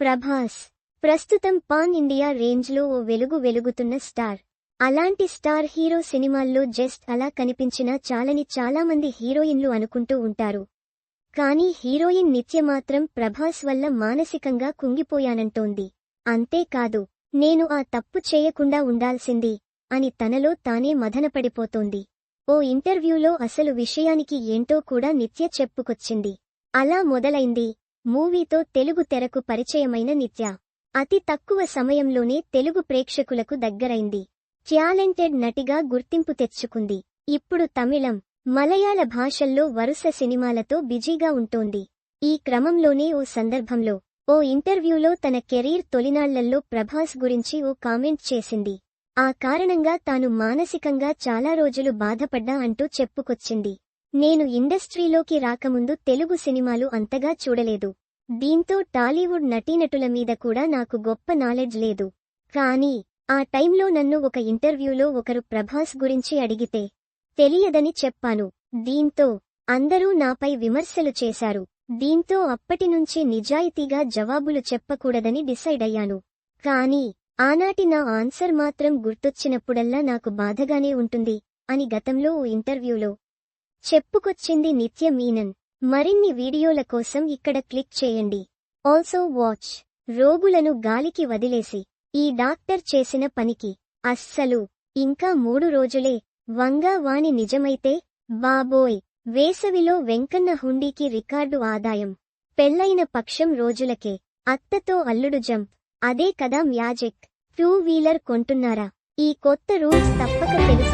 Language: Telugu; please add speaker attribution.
Speaker 1: ప్రభాస్ ప్రస్తుతం పాన్ ఇండియా రేంజ్లో ఓ వెలుగు వెలుగుతున్న స్టార్. అలాంటి స్టార్ హీరో సినిమాల్లో జస్ట్ అలా కనిపించినా చాలని చాలామంది హీరోయిన్లు అనుకుంటూ ఉంటారు. కానీ హీరోయిన్ నిత్యమాత్రం ప్రభాస్ వల్ల మానసికంగా కుంగిపోయానంటోంది. అంతేకాదు నేను ఆ తప్పు చేయకుండా ఉండాల్సింది అని తనలో తానే మదనపడిపోతోంది ఓ ఇంటర్వ్యూలో అసలు విషయానికి ఏంటో కూడా నిత్య చెప్పుకొచ్చింది. అలా మొదలైంది. మూవీతో తెలుగు తెరకు పరిచయమైన నిత్య. అతి తక్కువ సమయంలోనే తెలుగు ప్రేక్షకులకు దగ్గరైంది. టాలెంటెడ్ నటిగా గుర్తింపు తెచ్చుకుంది. ఇప్పుడు తమిళం మలయాళ భాషల్లో వరుస సినిమాలతో బిజీగా ఉంటోంది. ఈ క్రమంలోనే ఓ సందర్భంలో ఓ ఇంటర్వ్యూలో తన కెరీర్ తొలినాళ్ళల్లో ప్రభాస్ గురించి ఓ కామెంట్ చేసింది. ఆ కారణంగా తాను మానసికంగా చాలా రోజులు బాధపడ్డా అంటూ చెప్పుకొచ్చింది. నేను ఇండస్ట్రీలోకి రాకముందు తెలుగు సినిమాలు అంతగా చూడలేదు. దీంతో టాలీవుడ్ నటీనటుల మీద కూడా నాకు గొప్ప నాలెడ్జ్ లేదు. కానీ ఆ టైంలో నన్ను ఒక ఇంటర్వ్యూలో ఒకరు ప్రభాస్ గురించి అడిగితే తెలియదని చెప్పాను. దీంతో అందరూ నాపై విమర్శలు చేశారు. దీంతో అప్పటినుంచి నిజాయితీగా జవాబులు చెప్పకూడదని డిసైడ్ అయ్యాను. కానీ ఆనాటి నా ఆన్సర్ మాత్రం గుర్తొచ్చినప్పుడల్లా నాకు బాధగానే ఉంటుంది అని గతంలో ఓ ఇంటర్వ్యూలో చెప్పుకొచ్చింది నిత్య మీనన్ మరిన్ని వీడియోల కోసం ఇక్కడ క్లిక్ చేయండి. ఆల్సో వాచ్ రోగులను గాలికి వదిలేసి. ఈ డాక్టర్ చేసిన పనికి. అస్సలు. ఇంకా మూడు రోజులే. వంగా వాని నిజమైతే బాబోయ్. వేసవిలో వెంకన్న హుండీకి రికార్డు ఆదాయం. పెళ్ళైన పక్షం రోజులకే. అత్తతో అల్లుడు జంప్. అదే కదా మ్యాజిక్. Two wheeler కొంటున్నారా? ఈ కొత్త రూల్స్ తప్పక తెలుసు.